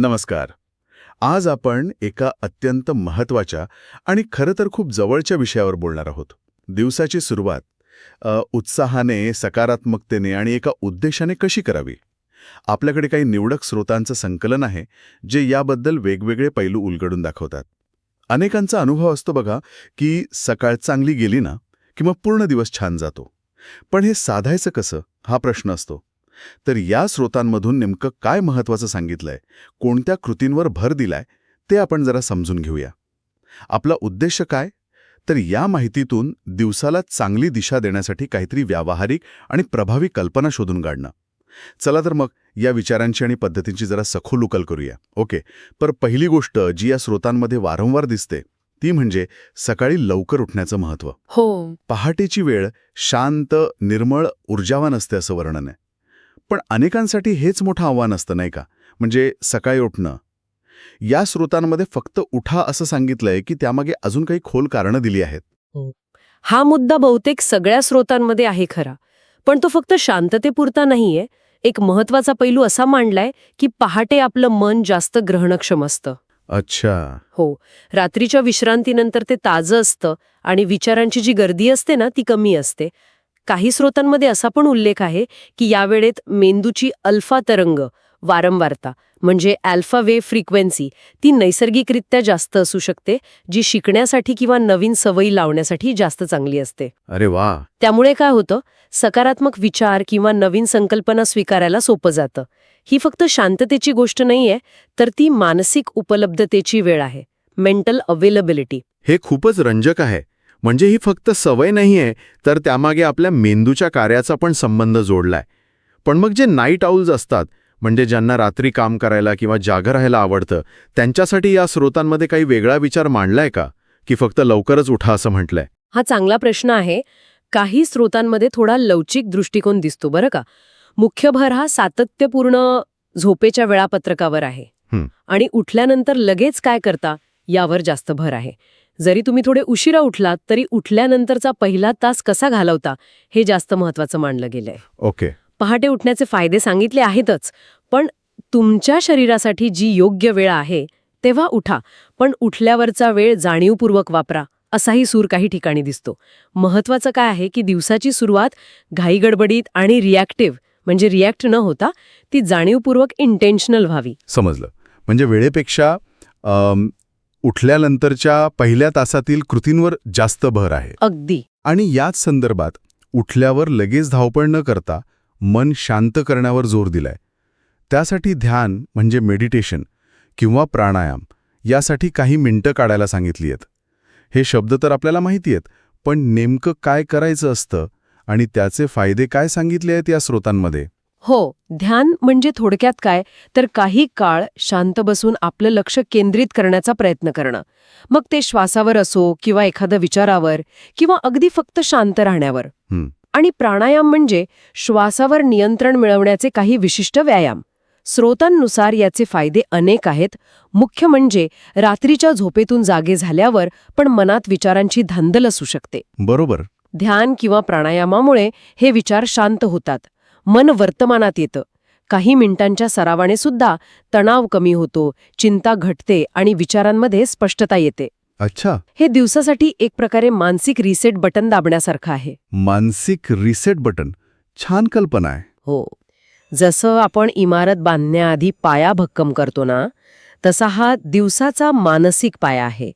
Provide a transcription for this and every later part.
नमस्कार. आज आपण एका अत्यंत महत्त्वाच्या आणि खरं तर खूप जवळच्या विषयावर बोलणार आहोत. दिवसाची सुरुवात उत्साहाने सकारात्मकतेने आणि एका उद्देशाने कशी करावी? आपल्याकडे काही निवडक स्रोतांचं संकलन आहे जे याबद्दल वेगवेगळे पैलू उलगडून दाखवतात. अनेकांचा अनुभव असतो बघा की सकाळ चांगली गेली ना किंवा पूर्ण दिवस छान जातो. पण हे साधायचं कसं? हा प्रश्न असतो. तर या स्रोतांमधून नेमकं काय महत्वाचं सांगितलंय? कोणत्या कृतींवर भर दिलाय? ते आपण जरा समजून घेऊया. आपला उद्देश काय? तर या माहितीतून दिवसाला चांगली दिशा देण्यासाठी काहीतरी व्यावहारिक आणि प्रभावी कल्पना शोधून काढणं. चला तर मग या विचारांची आणि पद्धतींची जरा सखोल उकल करूया. ओके. पर पहिली गोष्ट जी या स्रोतांमध्ये वारंवार दिसते ती म्हणजे सकाळी लवकर उठण्याचं महत्त्व. हो. पहाटेची वेळ शांत निर्मळ ऊर्जावान असते असं वर्णन आहे. पण अनेकांसाठी हेच मोठं आव्हान असतं नाही का? म्हणजे सकाळी उठणं. या स्रोतांमध्ये फक्त उठा असं सांगितलंय की त्यामागे अजून काही खोल कारणं दिली आहेत. हा. मुद्दा बहुतेक सगळ्या स्रोतांमध्ये आहे खरा. पण तो फक्त शांततेपुरता नाहीये. एक महत्त्वाचा पैलू असा मांडलाय की पहाटे आपलं मन जास्त ग्रहणक्षम असतं. अच्छा. हो. रात्रीच्या विश्रांतीनंतर ते ताजं असतं आणि विचारांची जी गर्दी असते ना ती कमी असते. काही स्रोतांमध्ये असा पण उल्लेख आहे की यावेळेत मेंदूची अल्फा तरंग वारंवारता म्हणजे अल्फा वेव्ह फ्रिक्वेन्सी ती नैसर्गिकरित्या जास्त असू शकते जी शिकण्यासाठी किंवा नवीन सवयी लावण्यासाठी जास्त चांगली असते. अरे वा! त्यामुळे काय होतं सकारात्मक विचार किंवा नवीन संकल्पना स्वीकारायला सोपं जातं. ही फक्त शांततेची गोष्ट नाहीये तर ती मानसिक उपलब्धतेची वेळ आहे मेंटल अवेलेबिलिटी. हे खूपच रंजक आहे. म्हणजे ही फक्त सवय नाहीये तर त्यामागे आपल्या मेंदूच्या कार्याचा पण संबंध जोडलाय. पण मग जे नाईट आउल्स असतात म्हणजे ज्यांना रात्री काम करायला किंवा जागं राहायला आवडतं त्यांच्यासाठी या स्रोतांमध्ये काही वेगळा विचार मांडलाय का? की फक्त लवकरच उठा असं म्हटलंय? हा चांगला प्रश्न आहे. काही स्रोतांमध्ये थोडा लवचिक दृष्टिकोन दिसतो बरं का. मुख्य भर हा सातत्यपूर्ण झोपेच्या वेळापत्रकावर आहे. आणि उठल्यानंतर लगेच काय करता? यावर जास्त भर आहे. जरी तुम्ही थोडे उशिरा उठलात तरी उठल्यानंतरचा पहिला तास कसा घालवता हे जास्त महत्वाचं मानलं गेलंय. ओके. पहाटे उठण्याचे फायदे सांगितले आहेतच पण तुमच्या शरीरासाठी जी योग्य वेळ आहे तेव्हा उठा पण उठल्यावरचा वेळ जाणीवपूर्वक वापरा असाही सूर काही ठिकाणी दिसतो. महत्वाचं काय आहे की दिवसाची सुरुवात घाईगडबडीत आणि रिॲक्टिव्ह म्हणजे रिॲक्ट न होता ती जाणीवपूर्वक इंटेन्शनल व्हावी. समजलं. म्हणजे वेळेपेक्षा उठल्यानंतरच्या पहिल्या तासातील कृतींवर जास्त भर आहे. अगदी. आणि याच संदर्भात उठल्यावर लगेच धावपळ न करता मन शांत करण्यावर जोर दिलाय. त्यासाठी ध्यान म्हणजे मेडिटेशन किंवा प्राणायाम यासाठी काही मिनिटं काढायला सांगितली आहेत हे शब्द तर आपल्याला माहिती आहेत पण नेमकं काय करायचं असतं आणि त्याचे फायदे काय सांगितले आहेत या स्रोतांमध्ये? हो ध्यान म्हणजे थोडक्यात काय? तर काही काळ शांत बसून आपलं लक्ष केंद्रित करण्याचा प्रयत्न करणं. मग ते श्वासावर असो किंवा एखाद्या विचारावर किंवा अगदी फक्त शांत राहण्यावर. आणि प्राणायाम म्हणजे श्वासावर नियंत्रण मिळवण्याचे काही विशिष्ट व्यायाम. स्रोतांनुसार याचे फायदे अनेक आहेत. मुख्य म्हणजे रात्रीच्या झोपेतून जागे झाल्यावर पण मनात विचारांची धांदल असू शकते. बरोबर. ध्यान किंवा प्राणायामामुळे हे विचार शांत होतात. मन वर्तमानात येतं. काही मिनिटांच्या सरावाने सुद्धा तणाव कमी होतो चिंता घटते आणि विचारांमध्ये स्पष्टता येते. अच्छा. हे दिवसासाठी एक प्रकारे मानसिक रिसेट बटन दाबण्यासारखं आहे. मानसिक रिसेट बटन छान कल्पना आहे. हो. जसं आपण इमारत बांधण्याआधी पाया भक्कम करतो ना तसा हा दिवसाचा मानसिक पाया आहे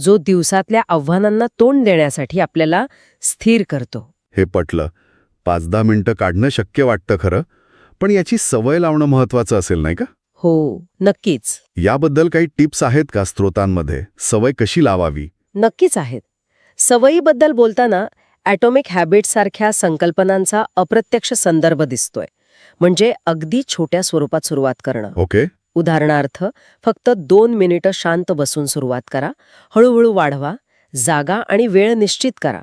जो दिवसातल्या आव्हानांना तोंड देण्यासाठी आपल्याला स्थिर करतो. हे पटलं. पाच दहा मिनिटं काढणं शक्य वाटतं खरं पण याची सवय लावणं महत्वाचं असेल नाही का? हो नक्कीच. याबद्दल काही टिप्स आहेत का स्त्रोतांमध्ये? सवय कशी लावावी? नक्कीच आहेत. सवयीबद्दल बोलताना ॲटॉमिक हॅबिट्ससारख्या संकल्पनांचा अप्रत्यक्ष संदर्भ दिसतोय. म्हणजे अगदी छोट्या स्वरूपात सुरुवात करणं. ओके. उदाहरणार्थ फक्त दोन मिनिटं शांत बसून सुरुवात करा हळूहळू वाढवा जागा आणि वेळ निश्चित करा.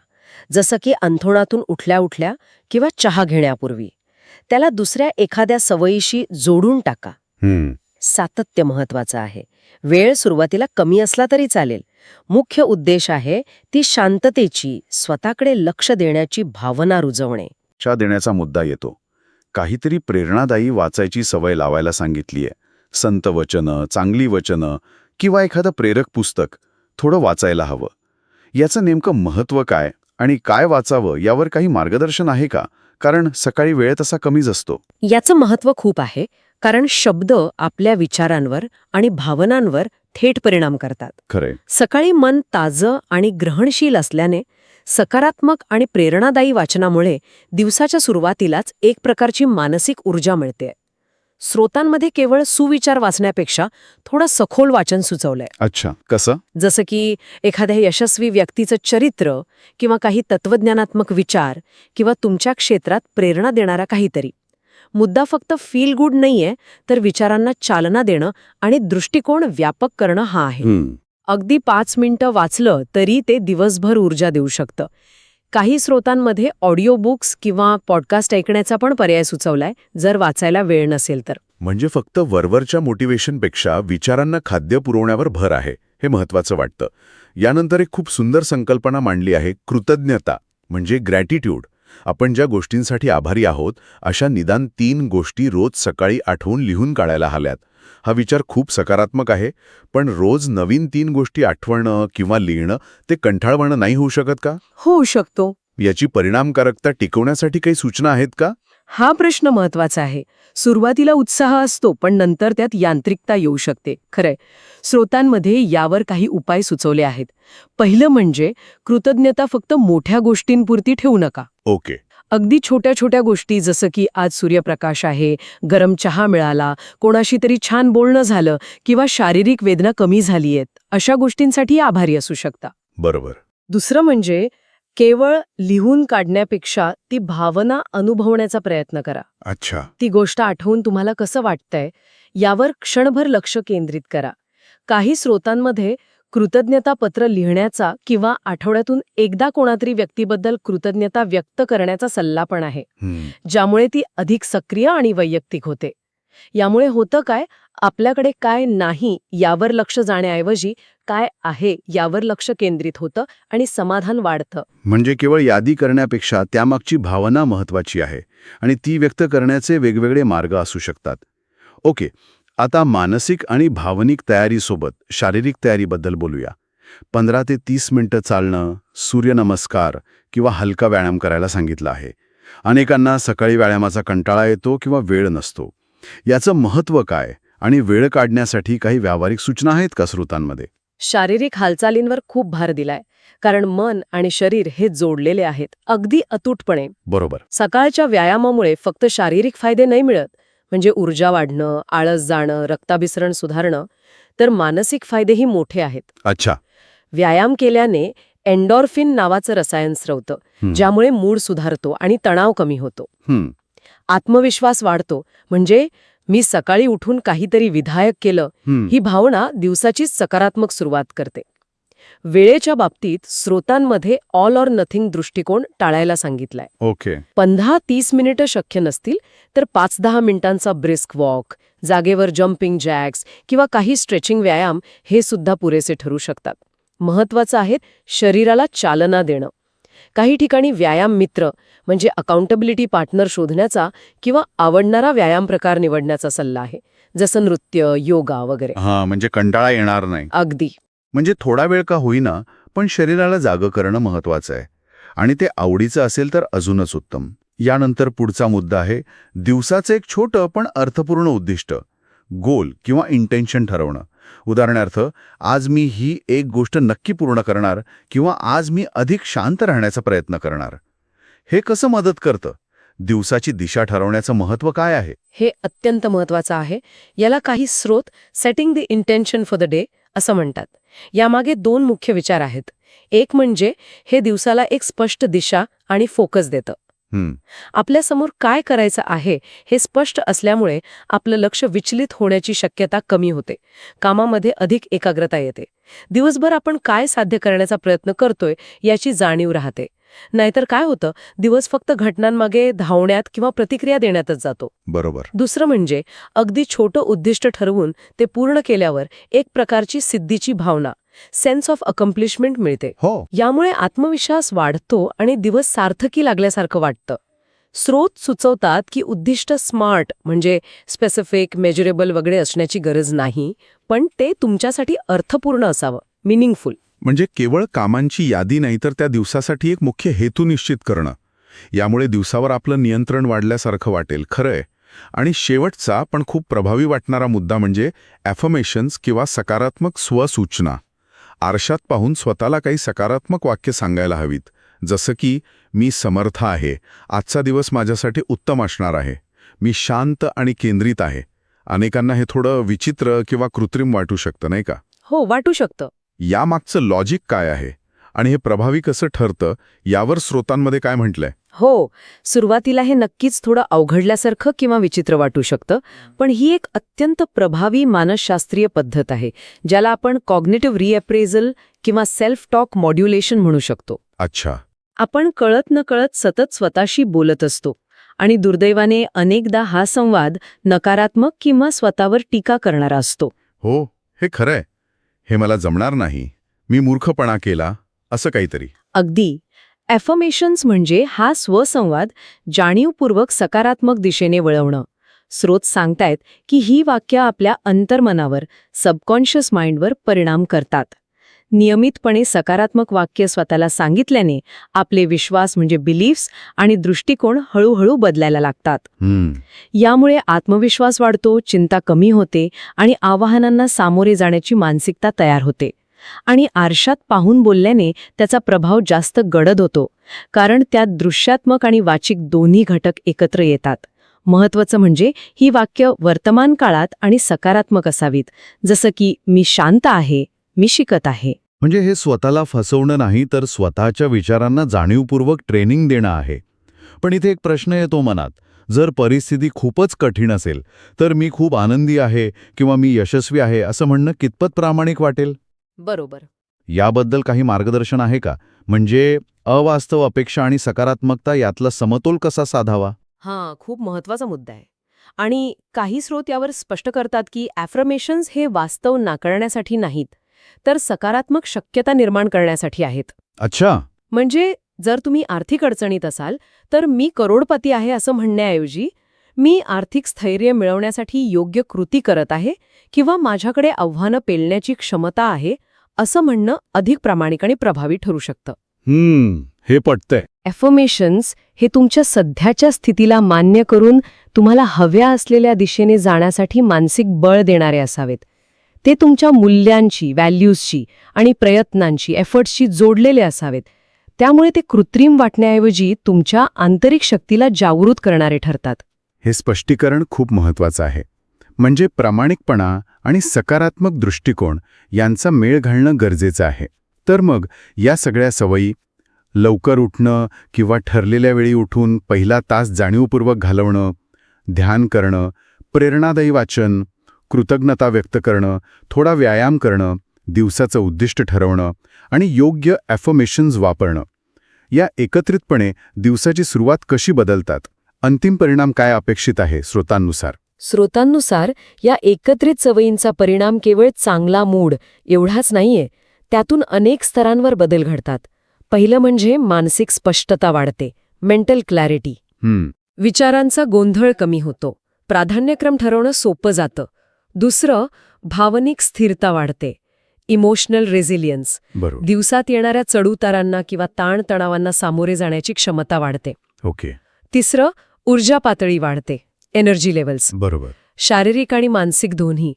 जसं की अंथोणातून उठल्या उठल्या किंवा चहा घेण्यापूर्वी. त्याला दुसऱ्या एखाद्या सवयीशी जोडून टाका. सातत्य महत्वाचं आहे. वेळ सुरुवातीला कमी असला तरी चालेल. मुख्य उद्देश आहे ती शांततेची स्वतःकडे लक्ष देण्याची भावना रुजवणे. च्या देण्याचा मुद्दा येतो. काहीतरी प्रेरणादायी वाचायची सवय लावायला सांगितलीये. संत वचनं चांगली वचनं किंवा एखादं प्रेरक पुस्तक थोडं वाचायला हवं. याचं नेमकं महत्त्व काय? आणि काय वाचावं यावर काही मार्गदर्शन आहे का? कारण सकाळी वेळ तसा कमीच असतो. याचं महत्त्व खूप आहे कारण शब्द आपल्या विचारांवर आणि भावनांवर थेट परिणाम करतात. खरंय. सकाळी मन ताजं आणि ग्रहणशील असल्याने सकारात्मक आणि प्रेरणादायी वाचनामुळे दिवसाच्या सुरुवातीलाच एक प्रकारची मानसिक ऊर्जा मिळते. स्रोतांमध्ये केवळ सुविचार वाचण्यापेक्षा थोडं सखोल वाचन सुचवलंय. अच्छा. कसं? जसं की एखाद्या यशस्वी व्यक्तीचं चरित्र किंवा काही तत्वज्ञानात्मक विचार किंवा तुमच्या क्षेत्रात प्रेरणा देणारा काहीतरी. मुद्दा फक्त फील गुड नाहीये तर विचारांना चालना देणं आणि दृष्टिकोन व्यापक करणं हा आहे. अगदी पाच मिनिटं वाचलं तरी ते दिवसभर ऊर्जा देऊ शकतं. काही स्रोतांमध्ये ऑडिओ बुक्स किंवा पॉडकास्ट ऐकण्याचा पण पर्याय सुचवलाय जर वाचायला वेळ नसेल तर. म्हणजे फक्त वरवरच्या मोटिवेशनपेक्षा विचारांना खाद्य पुरवण्यावर भर आहे हे महत्वाचं वाटतं. यानंतर एक खूप सुंदर संकल्पना मांडली आहे कृतज्ञता म्हणजे ग्रॅटिट्यूड आपण ज्या गोष्टींसाठी आभारी आहोत अशा निदान तीन गोष्टी रोज सकाळी आठवून लिहून काढायला हव्यात. हा विचार खूप सकारात्मक आहे. पण रोज नवीन तीन गोष्टी आठवणं किंवा लिहिणं ते कंठाळवाणं नाही होऊ शकत का? होऊ शकतो. याची परिणामकारकता टिकवण्यासाठी काही सूचना आहेत का? हा प्रश्न महत्त्वाचा आहे. सुरुवातीला उत्साह असतो पण नंतर त्यात यांत्रिकता येऊ शकते. खरंय. स्रोतांमध्ये यावर काही उपाय सुचवले आहेत. पहिलं म्हणजे कृतज्ञता फक्त मोठ्या गोष्टींपुरती ठेवू नका. ओके. अगदी छोट्या छोट्या गोष्टी जसं की आज सूर्यप्रकाश आहे गरम चहा मिळाला कोणाशी तरी छान बोलणं झालं किंवा शारीरिक वेदना कमी झाली आहेत अशा गोष्टींसाठी आभारी असू शकता. बरोबर. दुसरं म्हणजे केवळ लिहून काढण्यापेक्षा ती भावना अनुभवण्याचा प्रयत्न करा. अच्छा. ती गोष्ट आठवून तुम्हाला कसं वाटतंय यावर क्षणभर लक्ष केंद्रित करा. काही स्रोतांमध्ये कृतज्ञता पत्र लिहिण्याचा किंवा आठवड्यातून एकदा कोणातरी व्यक्तीबद्दल कृतज्ञता व्यक्त करण्याचा सल्ला पण आहे. ज्यामुळे ती अधिक सक्रिय आणि वैयक्तिक होते. यामुळे होतं काय? आपल्याकडे काय नाही यावर लक्ष जाण्याऐवजी काय आहे यावर लक्ष केंद्रित होतं आणि समाधान वाढतं. म्हणजे केवळ यादी करण्यापेक्षा त्यामागची भावना महत्वाची आहे आणि ती व्यक्त करण्याचे वेगवेगळे मार्ग असू शकतात. ओके आता मानसिक आणि भावनिक तयारीसोबत शारीरिक तयारीबद्दल बोलूया. पंधरा ते तीस मिनिटं चालणं सूर्यनमस्कार किंवा हलका व्यायाम करायला सांगितलं आहे. अनेकांना सकाळी व्यायामाचा कंटाळा येतो किंवा वेळ नसतो. याचं महत्त्व काय आणि वेळ काढण्यासाठी काही व्यावहारिक सूचना आहेत का स्रोतांमध्ये शारीरिक हालचालींवर खूप भार दिलाय कारण मन आणि शरीर हे जोडलेले आहेत अगदी अतूटपणे. बरोबर. सकाळच्या व्यायामामुळे फक्त शारीरिक फायदे नाही मिळत म्हणजे ऊर्जा वाढणं आळस जाणं रक्ताभिसरण सुधारणं तर मानसिक फायदेही मोठे आहेत. अच्छा. व्यायाम केल्याने एन्डॉर्फिन नावाचं रसायन स्रवतं. ज्यामुळे मूड सुधारतो आणि तणाव कमी होतो. हम्म. आत्मविश्वास वाढतो म्हणजे मी सकाळी उठून काहीतरी विधायक केलं ही भावना दिवसाचीच सकारात्मक सुरुवात करते. वेळेच्या बाबतीत स्रोतांमध्ये ऑल ऑर नथिंग दृष्टिकोन टाळायला सांगितलाय. ओके. पंधरा तीस मिनिटं शक्य नसतील तर पाच दहा मिनिटांचा ब्रिस्क वॉक जागेवर जम्पिंग जॅक्स किंवा काही स्ट्रेचिंग व्यायाम हे सुद्धा पुरेसे ठरू शकतात. महत्वाचं आहे शरीराला चालना देणं. काही ठिकाणी व्यायाम मित्र म्हणजे अकाउंटबिलिटी पार्टनर शोधण्याचा किंवा आवडणारा व्यायाम प्रकार निवडण्याचा सल्ला आहे जसं नृत्य योगा वगैरे. हा म्हणजे कंटाळा येणार नाही. अगदी. म्हणजे थोडा वेळ का होईना पण शरीराला जागं करणं महत्वाचं आहे. आणि ते आवडीचं असेल तर अजूनच उत्तम. यानंतर पुढचा मुद्दा आहे दिवसाचं एक छोटं पण अर्थपूर्ण उद्दिष्ट गोल किंवा इंटेन्शन ठरवणं. उदाहरणार्थ आज मी ही एक गोष्ट नक्की पूर्ण करणार किंवा आज मी अधिक शांत राहण्याचा प्रयत्न करणार. हे कसं मदत करतं? दिवसाची दिशा ठरवण्याचं महत्त्व काय आहे? हे अत्यंत महत्वाचं आहे. याला काही स्रोत setting the intention for the day असं म्हणतात. यामागे दोन मुख्य विचार आहेत. एक म्हणजे हे दिवसाला एक स्पष्ट दिशा आणि फोकस देतं. आपल्यासमोर काय करायचं आहे हे स्पष्ट असल्यामुळे आपलं लक्ष विचलित होण्याची शक्यता कमी होते. कामामध्ये अधिक एकाग्रता येते. दिवसभर आपण काय साध्य करण्याचा प्रयत्न करतोय याची जाणीव राहते. नाहीतर काय होतं? दिवस फक्त घटनांमागे धावण्यात किंवा प्रतिक्रिया देण्यातच जातो. बरोबर. दुसरं म्हणजे अगदी छोटं उद्दिष्ट ठरवून ते पूर्ण केल्यावर एक प्रकारची सिद्धीची भावना सेन्स ऑफ अकम्प्लिशमेंट मिळते. हो. यामुळे आत्मविश्वास वाढतो आणि दिवस सार्थकी लागल्यासारखं वाटतं. स्रोत सुचवतात की उद्दिष्ट स्मार्ट म्हणजे स्पेसिफिक मेजरेबल वगैरे असण्याची गरज नाही पण ते तुमच्यासाठी अर्थपूर्ण असावं मिनिंगफुल म्हणजे केवळ कामांची यादी नाही तर त्या दिवसासाठी एक मुख्य हेतू निश्चित करणं. यामुळे दिवसावर आपलं नियंत्रण वाढल्यासारखं वाटेल खरंय. आणि शेवटचा पण खूप प्रभावी वाटणारा मुद्दा म्हणजे ॲफमेशन्स किंवा सकारात्मक स्वसूचना. आरशात पाहून स्वतःला काही सकारात्मक वाक्य सांगायला हवीत. जसं की मी समर्थ आहे. आजचा दिवस माझ्यासाठी उत्तम असणार आहे. मी शांत आणि केंद्रित आहे. अनेकांना हे थोडं विचित्र किंवा कृत्रिम वाटू शकतं नाही का? हो वाटू शकतं. यामागचं लॉजिक काय आहे? आणि हे प्रभावी कसं ठरतं? यावर स्रोतांमध्ये काय म्हटलंय? हो सुरुवातीला हे नक्कीच थोडं अवघडल्यासारखं किंवा विचित्र वाटू शकतं पण ही एक अत्यंत प्रभावी मानसशास्त्रीय पद्धत आहे ज्याला आपण कॉग्नेटिव्ह रिअप्रेझल किंवा सेल्फ टॉक मॉड्युलेशन म्हणू शकतो. अच्छा. आपण कळत नकळत सतत स्वतःशी बोलत असतो आणि दुर्दैवाने अनेकदा हा संवाद नकारात्मक किंवा स्वतःवर टीका करणारा असतो. हो हे खरंय. हे मला जमणार नाही. मी मूर्खपणा केला असं काहीतरी. अगदी. ॲफर्मेशन्स म्हणजे हा स्वसंवाद जाणीवपूर्वक सकारात्मक दिशेने वळवणं. स्रोत सांगतायत की ही वाक्य आपल्या अंतर्मनावर सबकॉन्शियस माइंडवर परिणाम करतात. नियमितपणे सकारात्मक वाक्य स्वतःला सांगितल्याने आपले विश्वास म्हणजे बिलीफ्स आणि दृष्टिकोन हळूहळू बदलायला लागतात. यामुळे आत्मविश्वास वाढतो चिंता कमी होते आणि आवाहनांना सामोरे जाण्याची मानसिकता तयार होते. आणि आरशात पाहून बोलल्याने त्याचा प्रभाव जास्त गडद होतो कारण त्यात दृश्यात्मक आणि वाचिक दोन्ही घटक एकत्र येतात. महत्वाचं म्हणजे ही वाक्य वर्तमान काळात आणि सकारात्मक असावीत जसं की मी शांत आहे मी शिकत आहे. म्हणजे हे स्वतःला फसवणं नाही तर स्वतःच्या विचारांना जाणीवपूर्वक ट्रेनिंग देणं आहे. पण इथे एक प्रश्न येतो मनात. जर परिस्थिती खूपच कठीण असेल तर मी खूप आनंदी आहे किंवा मी यशस्वी आहे असं म्हणणं कितपत प्रामाणिक वाटेल? बरोबर. याबद्दल काही मार्गदर्शन आहे का? म्हणजे अवास्तव अपेक्षा आणि सकारात्मकता यातला समतोल कसा साधावा? हां खूप महत्त्वाचा मुद्दा आहे. आणि काही स्रोत यावर स्पष्ट करतात की ॲफ्रमेशन्स हे वास्तव नाकारण्यासाठी नाहीत. तर सकारात्मक शक्यता निर्माण करण्यासाठी आहेत. अच्छा. म्हणजे जर तुम्ही आर्थिक अडचणीत असाल तर मी करोडपती आहे असं म्हणण्याऐवजी मी आर्थिक स्थैर्य मिळवण्यासाठी योग्य कृती करत आहे किंवा माझ्याकडे आव्हानं पेलण्याची क्षमता आहे असं म्हणणं अधिक प्रामाणिक आणि प्रभावी ठरू शकतं. हम्म हे पटतंय. ॲफर्मेशन्स हे तुमच्या सध्याच्या स्थितीला मान्य करून तुम्हाला हव्या असलेल्या दिशेने जाण्यासाठी मानसिक बळ देणारे असावेत. ते तुमच्या मूल्यांशी व्हॅल्यूजशी आणि प्रयत्नांशी एफर्ट्सशी जोडलेले असावेत. त्यामुळे ते कृत्रिम वाटण्याऐवजी तुमच्या आंतरिक शक्तीला जागृत करणारे ठरतात. हे स्पष्टीकरण खूप महत्वाचं आहे. म्हणजे प्रामाणिकपणा आणि सकारात्मक दृष्टिकोन यांचा मेळ घालणं गरजेचं आहे. तर मग या सगळ्या सवयी लवकर उठणं किंवा ठरलेल्या वेळी उठून पहिला तास जाणीवपूर्वक घालवणं ध्यान करणं प्रेरणादायी वाचन कृतज्ञता व्यक्त करणं थोडा व्यायाम करणं दिवसाचं उद्दिष्ट ठरवणं आणि योग्य ॲफर्मेशन्स वापरणं. या एकत्रितपणे दिवसाची सुरुवात कशी बदलतात? अंतिम परिणाम काय अपेक्षित आहे स्रोतांनुसार? स्रोतांनुसार या एकत्रित सवयींचा परिणाम केवळ चांगला मूड एवढाच नाहीये त्यातून अनेक स्तरांवर बदल घडतात. पहिलं म्हणजे मानसिक स्पष्टता वाढते मेंटल क्लॅरिटी विचारांचा गोंधळ कमी होतो प्राधान्यक्रम ठरवणं सोपं जातं दुसरं भावनिक स्थिरता वाढते. इमोशनल रेझिलियन्स दिवसात येणाऱ्या चढउतारांना किंवा ताणतणावांना सामोरे जाण्याची क्षमता वाढते. ओके. तिसरं ऊर्जा पातळी वाढते. एनर्जी लेवल्स बरोबर. शारीरिक आणि मानसिक दोन्ही.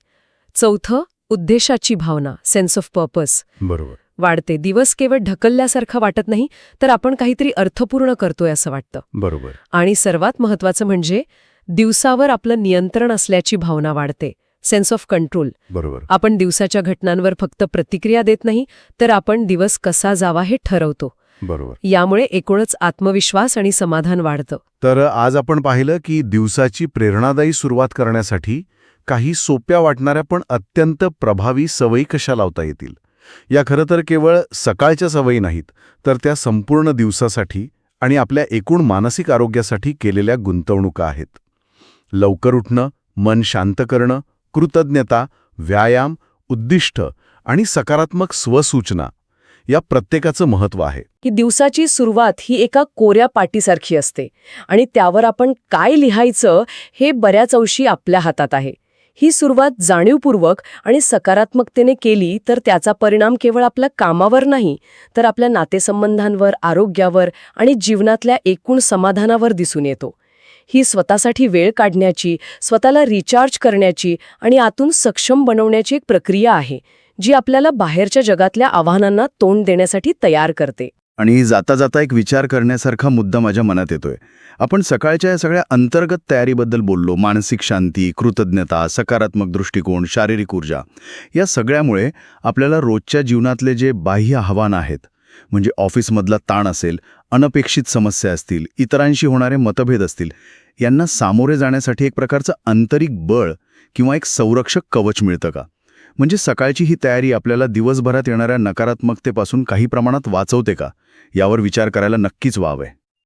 चौथं उद्देशाची भावना सेन्स ऑफ पर्पस बरोबर. वाढते. दिवस केवळ ढकलल्यासारखा वाटत नाही तर आपण काहीतरी अर्थपूर्ण करतोय असं वाटतं. बरोबर. आणि सर्वात महत्वाचं म्हणजे दिवसावर आपलं नियंत्रण असल्याची भावना वाढते. सेन्स ऑफ कंट्रोल बरोबर. आपण दिवसाच्या घटनांवर फक्त प्रतिक्रिया देत नाही तर आपण दिवस कसा जावा हे ठरवतो. बरोबर. यामुळे एकूणच आत्मविश्वास आणि समाधान वाढतं. तर आज आपण पाहिलं की दिवसाची प्रेरणादायी सुरुवात करण्यासाठी काही सोप्या वाटणाऱ्या पण अत्यंत प्रभावी सवयी कशा लावता येतील? या खरं तर केवळ सकाळच्या सवयी नाहीत तर त्या संपूर्ण दिवसासाठी आणि आपल्या एकूण मानसिक आरोग्यासाठी केलेल्या गुंतवणुका आहेत. लवकर उठणं मन शांत करणं कृतज्ञता व्यायाम उद्दिष्ट आणि सकारात्मक स्वसूचना या प्रत्येकाचं महत्त्व आहे. की दिवसाची सुरुवात ही एका कोऱ्या पाटीसारखी असते आणि त्यावर आपण काय लिहायचं हे बऱ्याच अंशी आपल्या हातात आहे. ही सुरुवात जाणीवपूर्वक आणि सकारात्मकतेने केली तर त्याचा परिणाम केवळ आपल्या कामावर नाही तर आपल्या नातेसंबंधांवर आरोग्यावर आणि जीवनातल्या एकूण समाधानावर दिसून येतो. ही स्वतःसाठी वेळ काढण्याची स्वतःला रिचार्ज करण्याची आणि आतून सक्षम बनवण्याची एक प्रक्रिया आहे जी आपल्याला बाहेरच्या जगातल्या आव्हानांना तोंड देण्यासाठी तयार करते. आणि जाता जाता एक विचार करण्यासारखा मुद्दा माझ्या मनात येतोय. आपण सकाळच्या या सगळ्या अंतर्गत तयारीबद्दल बोललो मानसिक शांती कृतज्ञता सकारात्मक दृष्टिकोन शारीरिक ऊर्जा या सगळ्यामुळे आपल्याला रोजच्या जीवनातले जे बाह्य आव्हान आहेत म्हणजे ऑफिसमधला ताण असेल अनपेक्षित समस्या असतील इतरांशी होणारे मतभेद असतील यांना सामोरे जाण्यासाठी एक प्रकारचं आंतरिक बळ किंवा एक संरक्षक कवच मिळतं का? म्हणजे सकाळची ही तयारी आपल्याला दिवसभरात येणाऱ्या नकारात्मकतेपासून काही प्रमाणात वाचवते का? यावर विचार करायला नक्कीच वाव आहे.